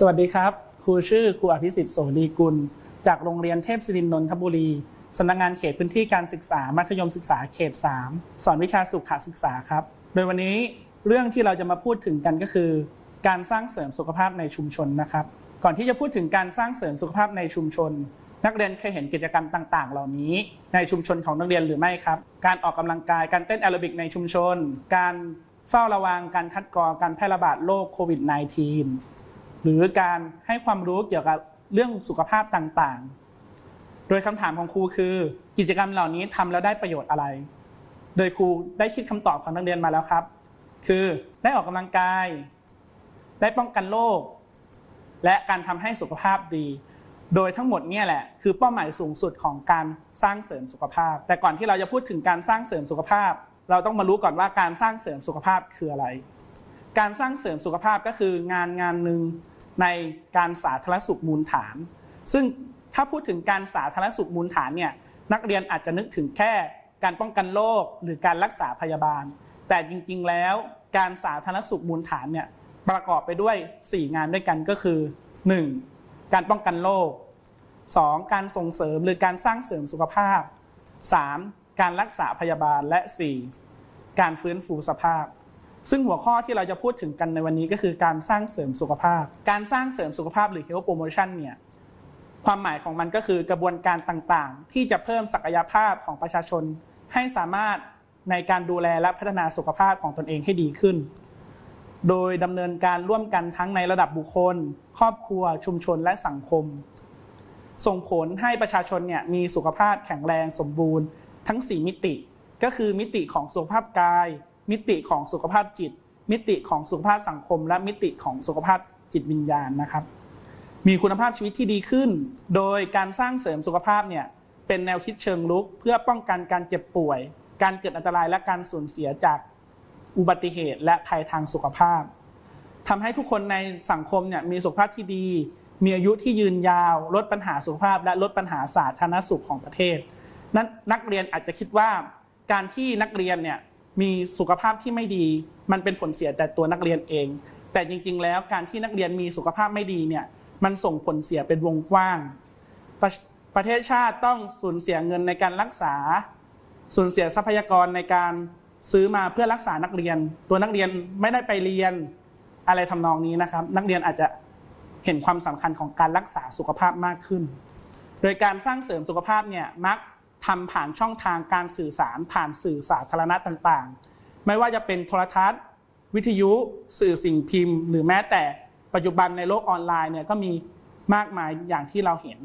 สวัสดีครับ ครูชื่อครูอภิสิทธิ์โสดีกุล จากโรงเรียนเทพศิรินนนทบุรีสำนักงานเขตพื้นที่การศึกษามัธยมศึกษาเขต 3 สอนวิชาสุขศึกษาครับ โดยวันนี้เรื่องที่เราจะมาพูดถึงกันก็คือ การสร้างเสริมสุขภาพในชุมชนนะครับ ก่อนที่จะพูดถึงการสร้างเสริมสุขภาพในชุมชน นักเรียนเคยเห็นกิจกรรมต่าง ๆ เหล่านี้ ในชุมชนของนักเรียนหรือไม่ครับ การออกกำลังกาย การเต้นแอโรบิกในชุมชน การเฝ้าระวัง การคัดกรอง การแพร่ระบาดโรคโควิด -19 หรือการให้ความรู้เกี่ยวกับเรื่องสุขภาพต่างๆ โดยคำถามของครูคือ กิจกรรมเหล่านี้ทำแล้วได้ประโยชน์อะไร โดยครูได้คิดคำตอบของนักเรียนมาแล้วครับ คือได้ออกกำลังกาย ได้ป้องกันโรคและการทำให้สุขภาพดี โดยทั้งหมดเนี่ยแหละคือเป้าหมายสูงสุดของการสร้างเสริมสุขภาพ แต่ก่อนที่เราจะพูดถึงการสร้างเสริมสุขภาพ เราต้องมารู้ก่อนว่าการสร้างเสริมสุขภาพคืออะไร การสร้างเสริมสุขภาพก็คืองานงานหนึ่งในการสาธารณสุขมูลฐาน ซึ่งถ้าพูดถึงการสาธารณสุขมูลฐานเนี่ยนักเรียนอาจจะนึกถึงแค่การป้องกันโรคหรือการรักษาพยาบาล แต่จริงๆแล้วการสาธารณสุขมูลฐานเนี่ยประกอบไปด้วย 4 งานด้วยกันก็คือ 1. การป้องกันโรค 2. การส่งเสริมหรือการสร้างเสริมสุขภาพ 3. การรักษาพยาบาลและ 4. การฟื้นฟูสภาพ ซึ่งหัวข้อที่เราจะพูดถึงกันในวันนี้ก็คือการสร้างเสริมสุขภาพ การสร้างเสริมสุขภาพหรือ health promotion เนี่ยความหมายของมันก็คือกระบวนการต่างๆ ที่จะเพิ่มศักยภาพของประชาชน ให้สามารถในการดูแลและพัฒนาสุขภาพของตนเองให้ดีขึ้น โดยดำเนินการร่วมกันทั้งในระดับบุคคล ครอบครัว ชุมชนและสังคม ส่งผลให้ประชาชนเนี่ยมีสุขภาพแข็งแรงสมบูรณ์ ทั้ง 4 มิติ ก็คือมิติของสุขภาพกาย มิติของสุขภาพจิต มิติของสุขภาพสังคม และมิติของสุขภาพจิตวิญญาณนะครับ มีคุณภาพชีวิตที่ดีขึ้น โดยการสร้างเสริมสุขภาพเนี่ยเป็นแนวคิดเชิงลุก เพื่อป้องกันการเจ็บป่วย การเกิดอันตรายและการสูญเสียจากอุบัติเหตุ และภัยทางสุขภาพทำให้ทุกคนในสังคมเนี่ยมีสุขภาพที่ดี มีอายุที่ยืนยาว ลดปัญหาสุขภาพ และลดปัญหาสาธารณสุขของประเทศนั้นนักเรียนอาจจะคิดว่าการที่นักเรียนเนี่ย มีสุขภาพที่ไม่ดี มันเป็นผลเสียแต่ตัวนักเรียนเอง แต่จริง ๆ แล้วการที่นักเรียนมีสุขภาพไม่ดีเนี่ยมันส่งผลเสียเป็นวงกว้างประประเทศชาติต้องสูญเสียเงินในการรักษา สูญเสียทรัพยากรในการซื้อมาเพื่อรักษานักเรียน ตัวนักเรียนไม่ได้ไปเรียนอะไรทำนองนี้นะครับ นักเรียนอาจจะเห็นความสำคัญของการรักษาสุขภาพมากขึ้น โดยการสร้างเสริมสุขภาพเนี่ยมัก ทำผ่านช่องทางการสื่อสารผ่านสื่อสาธารณะต่างๆ ไม่ว่าจะเป็นโทรทัศน์ วิทยุสื่อสิ่งพิมพ์ หรือแม้แต่ปัจจุบันในโลกออนไลน์เนี่ยก็มีมากมายอย่างที่เราเห็น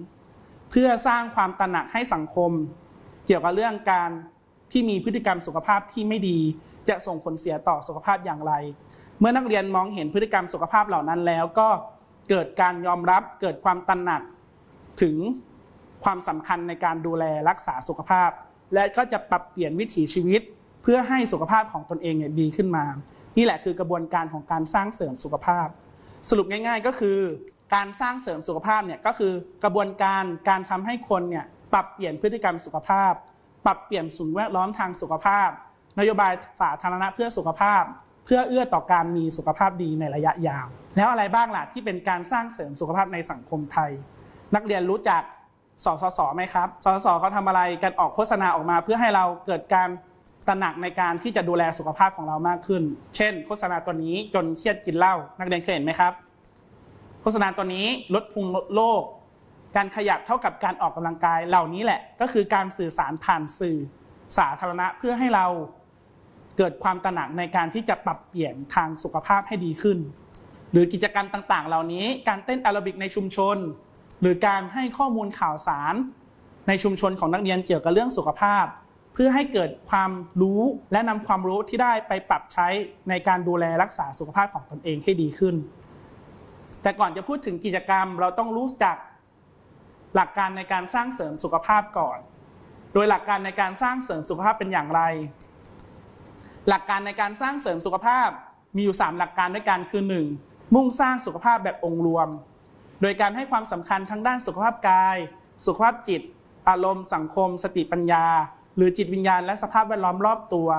เพื่อสร้างความตระหนักให้สังคม เกี่ยวกับเรื่องการที่มีพฤติกรรมสุขภาพที่ไม่ดี จะส่งผลเสียต่อสุขภาพอย่างไร เมื่อนักเรียนมองเห็นพฤติกรรมสุขภาพเหล่านั้นแล้วก็เกิดการยอมรับเกิดความตระหนักถึง ความสำคัญในการดูแลรักษาสุขภาพ และก็จะปรับเปลี่ยนวิถีชีวิต เพื่อให้สุขภาพของตนเองเนี่ยดีขึ้นมา นี่แหละคือกระบวนการของการสร้างเสริมสุขภาพ สรุปง่าย ๆ ก็คือ การสร้างเสริมสุขภาพเนี่ยก็คือกระบวนการการทำให้คนเนี่ยปรับเปลี่ยนพฤติกรรมสุขภาพ ปรับเปลี่ยนสิ่งแวดล้อมทางสุขภาพ นโยบายสาธารณะเพื่อสุขภาพ เพื่อเอื้อต่อการมีสุขภาพดีในระยะยาว แล้วอะไรบ้างล่ะที่เป็นการสร้างเสริมสุขภาพในสังคมไทย นักเรียนรู้จัก สสสไหมครับ สสสเขาทำอะไรการออกโฆษณาออกมา เพื่อให้เราเกิดการตระหนักในการที่จะดูแลสุขภาพของเรามากขึ้น เช่น โฆษณาตัวนี้จนเครียดกินเหล้า นักเรียนเคยเห็นไหมครับ โฆษณาตัวนี้ลดพุงลดโรค การขยับเท่ากับการออกกำลังกาย เหล่านี้แหละ ก็คือการสื่อสารผ่านสื่อสาธารณะเพื่อให้เราเกิดความตระหนักในการที่จะปรับเปลี่ยนทางสุขภาพให้ดีขึ้น หรือกิจกรรมต่างๆ เหล่านี้ การเต้นแอโรบิกในชุมชน หรือการให้ข้อมูลข่าวสาร ในชุมชนของนักเรียนเกี่ยวกับเรื่องสุขภาพ เพื่อให้เกิดความรู้และนำความรู้ที่ได้ไปปรับใช้ในการดูแลรักษาสุขภาพของตนเองให้ดีขึ้น แต่ก่อนจะพูดถึงกิจกรรม เราต้องรู้จักหลักการในการสร้างเสริมสุขภาพก่อน โดยหลักการในการสร้างเสริมสุขภาพเป็นอย่างไร หลักการในการสร้างเสริมสุขภาพมีอยู่ 3 หลักการด้วยกันคือ 1. มุ่งสร้างสุขภาพแบบองค์รวม โดยการให้ความสำคัญทั้งด้านสุขภาพกาย สุขภาพจิต อารมณ์ สังคม สติปัญญา หรือจิตวิญญาณและสภาพแวดล้อมรอบตัว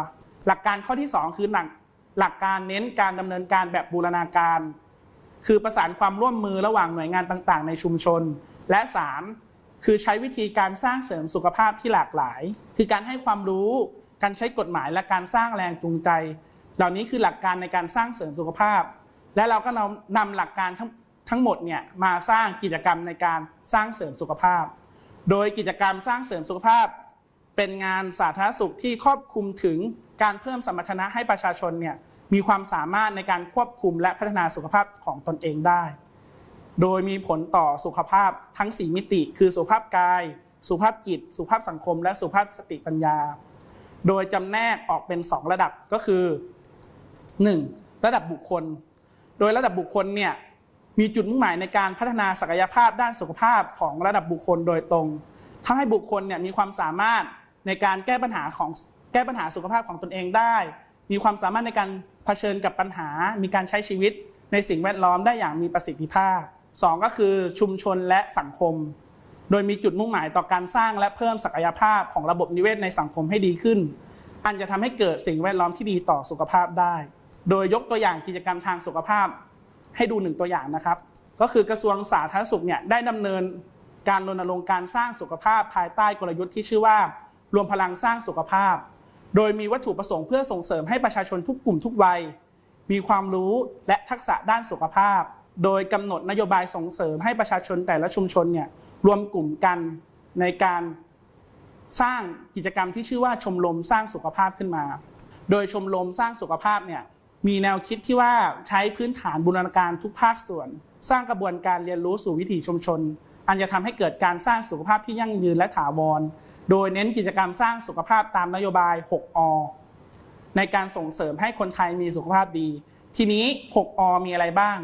หลักการข้อที่ 2 คือหลักหลักการเน้นการดำเนินการแบบบูรณาการ คือประสานความร่วมมือระหว่างหน่วยงานต่างๆ ในชุมชน และ 3 คือใช้วิธีการสร้างเสริมสุขภาพที่หลากหลาย คือการให้ความรู้ การใช้กฎหมายและการสร้างแรงจูงใจ เหล่านี้คือหลักการในการสร้างเสริมสุขภาพ และเราก็นำนำหลักการทั้ง ทั้งหมดเนี่ยมาสร้างกิจกรรมในการสร้างเสริมสุขภาพ โดยกิจกรรมสร้างเสริมสุขภาพ เป็นงานสาธารณสุขที่ครอบคลุมถึงการเพิ่มสมรรถนะให้ประชาชนเนี่ยมีความสามารถในการควบคุมและพัฒนาสุขภาพของตนเองได้ โดยมีผลต่อสุขภาพทั้ง 4 มิติ คือสุขภาพกาย สุขภาพจิต สุขภาพสังคม และสุขภาพสติปัญญา โดยจำแนกออกเป็น 2 ระดับก็คือ 1. ระดับบุคคล โดยระดับบุคคลเนี่ย มีจุดมุ่งหมายในการพัฒนาศักยภาพด้านสุขภาพของระดับบุคคลโดยตรงทำให้บุคคลเนี่ยมีความสามารถในการแก้ปัญหาของแก้ปัญหาสุขภาพของตนเองได้ มีความสามารถในการเผชิญกับปัญหา มีการใช้ชีวิตในสิ่งแวดล้อมได้อย่างมีประสิทธิภาพสองก็คือชุมชนและสังคม โดยมีจุดมุ่งหมายต่อการสร้างและเพิ่มศักยภาพของระบบนิเวศในสังคมให้ดีขึ้น อันจะทำให้เกิดสิ่งแวดล้อมที่ดีต่อสุขภาพได้ โดยยกตัวอย่างกิจกรรมทางสุขภาพ ให้ดูหนึ่งตัวอย่างนะครับ ก็คือกระทรวงสาธารณสุขเนี่ยได้ดำเนินการรณรงค์การสร้างสุขภาพภายใต้กลยุทธ์ที่ชื่อว่า รวมพลังสร้างสุขภาพ โดยมีวัตถุประสงค์เพื่อส่งเสริมให้ประชาชนทุกกลุ่มทุกวัย มีความรู้และทักษะด้านสุขภาพ โดยกำหนดนโยบายส่งเสริมให้ประชาชนแต่ละชุมชนเนี่ยรวมกลุ่มกันในการสร้างกิจกรรมที่ชื่อว่าชมรมสร้างสุขภาพขึ้นมา โดยชมรมสร้างสุขภาพเนี่ย มีแนวคิดที่ว่าใช้พื้นฐานบูรณาการทุกภาคส่วน สร้างกระบวนการเรียนรู้สู่วิถีชุมชน อันจะทำให้เกิดการสร้างสุขภาพที่ยั่งยืนและถาวร โดยเน้นกิจกรรมสร้างสุขภาพตามนโยบาย 6 อ ในการส่งเสริมให้คนไทยมีสุขภาพดี ทีนี้ 6 อ มีอะไรบ้าง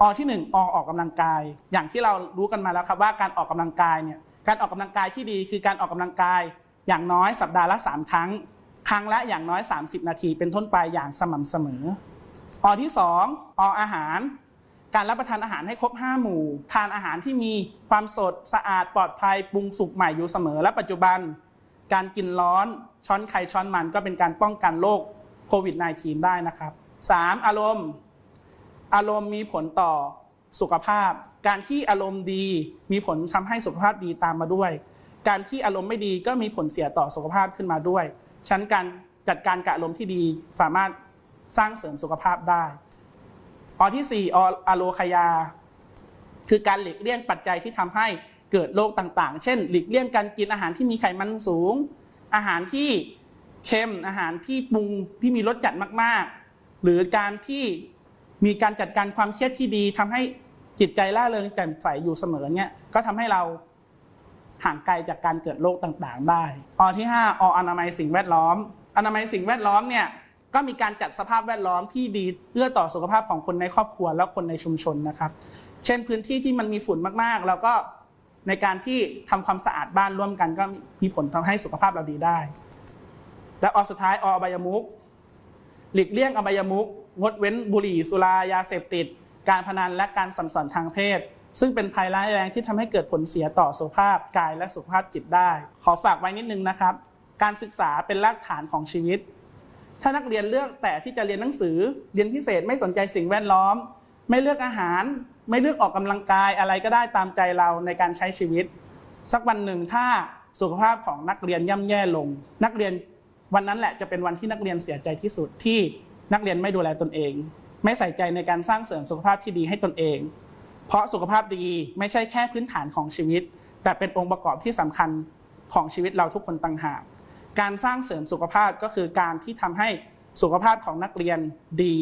อที่ 1 อออกกำลังกาย อย่างที่เรารู้กันมาแล้วครับว่าการออกกำลังกายเนี่ยการออกกำลังกายที่ดีคือการออกกำลังกายอย่างน้อยสัปดาห์ละ 3 ครั้ง ครั้งละอย่างน้อย 30 นาที เป็นต้นไปอย่างสม่ำเสมออที่2ออาหาร การรับประทานอาหารให้ครบ 5 หมู่ ทานอาหารที่มีความสดสะอาดปลอดภัยปรุงสุกใหม่อยู่เสมอและปัจจุบัน การกินร้อนช้อนไข่ช้อนมันก็เป็นการป้องกันโรคโควิด -19 ได้นะครับ 3. อารมณ์ อารมณ์มีผลต่อสุขภาพ การที่อารมณ์ดีมีผลทำให้สุขภาพดีตามมาด้วย การที่อารมณ์ไม่ดีก็มีผลเสียต่อสุขภาพขึ้นมาด้วย ฉะนันการจัดการกับอารมที่ดีสามารถสร้างเสริมสุขภาพได้ ออที่4ออโลคยา คือการหลีกเลี่ยงปัจจัยที่ทำให้เกิดโรคต่างๆ เช่น หลีกเลี่ยงการกินอาหารที่มีไขมันสูง อาหารที่เค็มอาหารที่ปรุงที่มีรสจัดมาก ๆ หรือการที่มีการจัดการความเครียดที่ดีทำให้จิตใจล่าเริงแจ่มใสอยู่เสมอเนี่ยก็ทำให้เรา ห่างไกลจากการเกิดโรคต่างๆ ได้อที่ 5 ออนามัยสิ่งแวดล้อม อนามัยสิ่งแวดล้อมเนี่ยก็มีการจัดสภาพแวดล้อมที่ดีเอื้อต่อสุขภาพของคนในครอบครัวและคนในชุมชนนะครับ เช่นพื้นที่ที่มันมีฝุ่นมากๆ แล้วก็ในการที่ทำความสะอาดบ้านร่วมกันก็มีผลทำให้สุขภาพเราดีได้ และอสุดท้ายออบายมุกหลีกเลี่ยงอบายมุกงดเว้นบุหรี่สุรายาเสพติด การพนันและการสัมสอนทางเพศ ซึ่งเป็นภัยร้ายแรงที่ทำให้เกิดผลเสียต่อสุขภาพกายและสุขภาพจิตได้ ขอฝากไว้นิดนึงนะครับ การศึกษาเป็นรากฐานของชีวิต ถ้านักเรียนเลือกแต่ที่จะเรียนหนังสือ เรียนพิเศษไม่สนใจสิ่งแวดล้อม ไม่เลือกอาหาร ไม่เลือกออกกำลังกายอะไรก็ได้ตามใจเราในการใช้ชีวิต สักวันหนึ่งถ้าสุขภาพของนักเรียนย่ำแย่ลง นักเรียนวันนั้นแหละจะเป็นวันที่นักเรียนเสียใจที่สุดที่นักเรียนไม่ดูแลตนเอง ไม่ใส่ใจในการสร้างเสริมสุขภาพที่ดีให้ตนเอง เพราะสุขภาพดีไม่ใช่แค่พื้นฐานของชีวิต แต่เป็นองค์ประกอบที่สำคัญของชีวิตเราทุกคนต่างหาก การสร้างเสริมสุขภาพก็คือการที่ทำให้สุขภาพของนักเรียนดี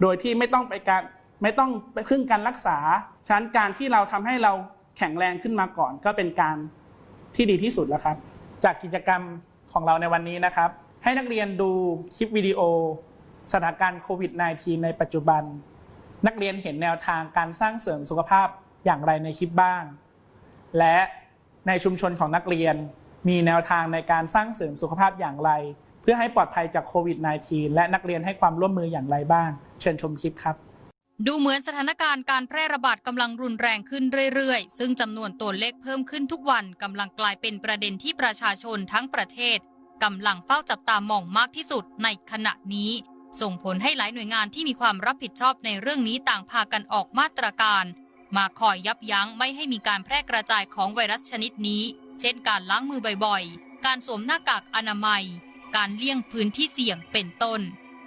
โดยที่ไม่ต้องไปการไม่ต้องไปพึ่งการรักษา ฉะนั้นการที่เราทำให้เราแข็งแรงขึ้นมาก่อน ก็เป็นการที่ดีที่สุดแล้วครับ จากกิจกรรมของเราในวันนี้นะครับ ให้นักเรียนดูคลิปวิดีโอสถานการณ์โควิด -19 ในปัจจุบัน นักเรียนเห็นแนวทางการสร้างเสริมสุขภาพอย่างไรในคลิปบ้าง และในชุมชนของนักเรียนมีแนวทางในการสร้างเสริมสุขภาพอย่างไร เพื่อให้ปลอดภัยจากโควิด -19 และนักเรียนให้ความร่วมมืออย่างไรบ้าง เชิญชมคลิปครับ ดูเหมือนสถานการณ์การแพร่ระบาดกำลังรุนแรงขึ้นเรื่อยๆ ซึ่งจำนวนตัวเลขเพิ่มขึ้นทุกวันกำลังกลายเป็นประเด็นที่ประชาชนทั้งประเทศกำลังเฝ้าจับตามองมากที่สุดในขณะนี้ ส่งผลให้หลายหน่วยงานที่มีความรับผิดชอบในเรื่องนี้ต่างพากันออกมาตรการ มาคอยยับยั้งไม่ให้มีการแพร่กระจายของไวรัสชนิดนี้ เช่นการล้างมือบ่อยๆ การสวมหน้ากากอนามัย การเลี่ยงพื้นที่เสี่ยงเป็นต้น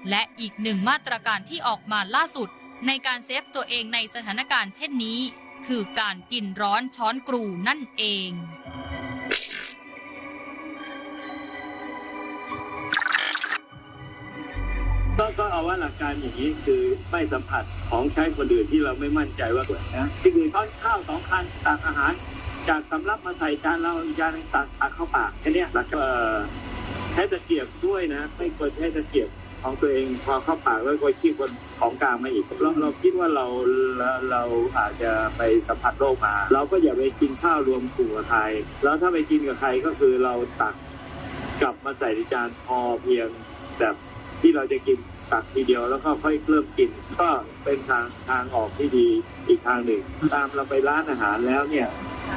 และอีกหนึ่งมาตรการที่ออกมาล่าสุด ในการเซฟตัวเองในสถานการณ์เช่นนี้ คือการกินร้อนช้อนกรูนั่นเอง ก็เอาว่าหลักการอย่างนี้คือไม่สัมผัสของใช้คนอื่นที่เราไม่มั่นใจว่าเกิดนะที่อื่นช้อนข้าวสองคันตักอาหาร จากสำรับมาใส่จานเราจานตักตักเข้าปากแค่เนี้ยหลักใช้ตะเกียบด้วยนะ ไม่ควรใช้ตะเกียบของตัวเองพอเข้าปากแล้วก็ขี้คนของกลางมาอีกเราเราคิดว่าเราเราเราอาจจะไปสัมผัสโรคมา เราก็อย่าไปกินข้าวรวมกลุ่มกับใครแล้วถ้าไปกินกับใครก็คือเราตักกลับมาใส่ในจานพอเพียงแบบที่เราจะกิน ตักทีเดียวแล้วก็ค่อยเริ่มกิน ก็เป็นทางทางออกที่ดีอีกทางหนึ่ง ตามเราไปร้านอาหารแล้วเนี่ย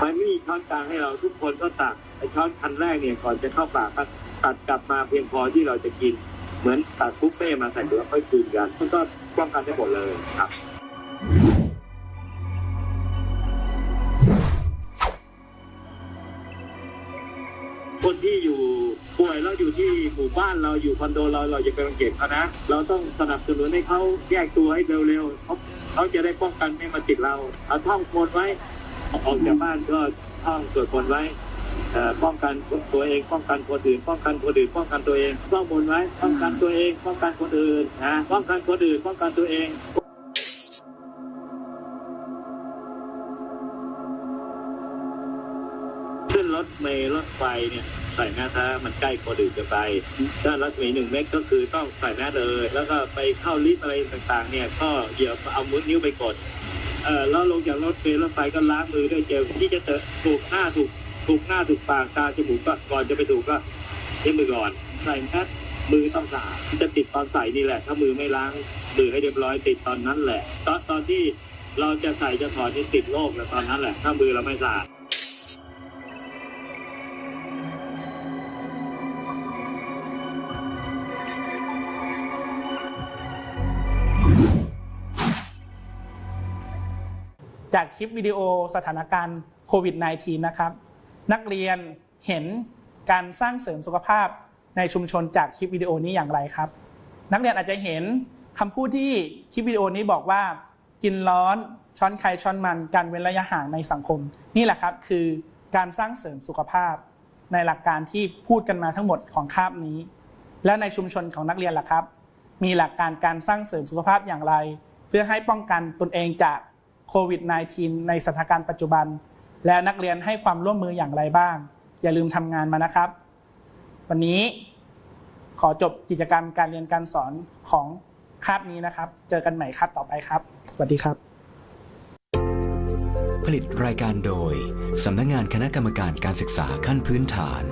มันไม่มีช้อนกลางให้เราทุกคนก็ตักไอช้อนคันแรกเนี่ยก่อนจะเข้าปากก็ตัดกลับมาเพียงพอที่เราจะกิน เหมือนตัดบุฟเฟ่มาใส่แล้วค่อยกินกันมันก็ป้องกันได้หมดเลยครับ หมู่บ้านเราอยู่คอนโดเราเราอย่าไปรังเกียจเขานะ เราต้องสนับสนุนให้เขาแยกตัวให้เร็วๆเขาเขาจะได้ป้องกันไม่มาติดเราเอาท่องโคนไว้ออกจากบ้านก็ท่องสวดมนต์ไว้ป้องกันตัวเองป้องกันคนอื่น ป้องกันคนอื่นป้องกันตัวเองป้องบนไว้ป้องกันตัวเอง ป้องกันคนอื่นนะป้องกันคนอื่นป้องกันตัวเอง ถเมล์รถไฟเนี่ยใส่แมสถ้ามันใกล้คนอื่นจะไป ถ้ารถเมล์หนึ่งเมตรก็คือต้องใส่แมสเลย แล้วก็ไปเข้าลิฟต์อะไรต่างๆ เนี่ยก็อย่าเอามือนิ้วไปกดเออแล้วลงจากรถเมล์รถไฟก็ล้างมือด้วยเจลที่จะเจอถูกหน้าถูกถูกหน้าถูกปากตาจมูกก็ก่อนจะไปถูกก็เช็ดมือก่อนใส่แมสมือต้องสะอาดจะติดตอนใส่นี่แหละ ถ้ามือไม่ล้างมือให้เรียบร้อยติดตอนนั้นแหละ ตอนตอนที่เราจะใส่จะถอดนี่ติดโรคแล้วตอนนั้นแหละ ถ้ามือเราไม่สะอาด จากคลิปวิดีโอสถานการณ์โควิด -19 นะครับ นักเรียนเห็นการสร้างเสริมสุขภาพในชุมชนจากคลิปวิดีโอนี้อย่างไรครับ นักเรียนอาจจะเห็นคำพูดที่คลิปวิดีโอนี้บอกว่า กินร้อนช้อนใครช้อนมันการเว้นระยะห่างในสังคม นี่แหละครับคือการสร้างเสริมสุขภาพ ในหลักการที่พูดกันมาทั้งหมดของคาบนี้ แล้วในชุมชนของนักเรียนล่ะครับ มีหลักการการสร้างเสริมสุขภาพอย่างไร เพื่อให้ป้องกันตนเองจาก ควิด -19 ในสถานการณ์ปัจจุบัน และนักเรียนให้ความร่วมมืออย่างไรบ้าง อย่าลืมทำงานมานะครับ วันนี้ขอจบกิจกรรมการเรียนการสอนของคาบนี้นะครับ เจอกันใหม่คาบต่อไปครับ สวัสดีครับ ผลิตรายการโดยสำนักงานคณะกรรมการการศึกษาขั้นพื้นฐาน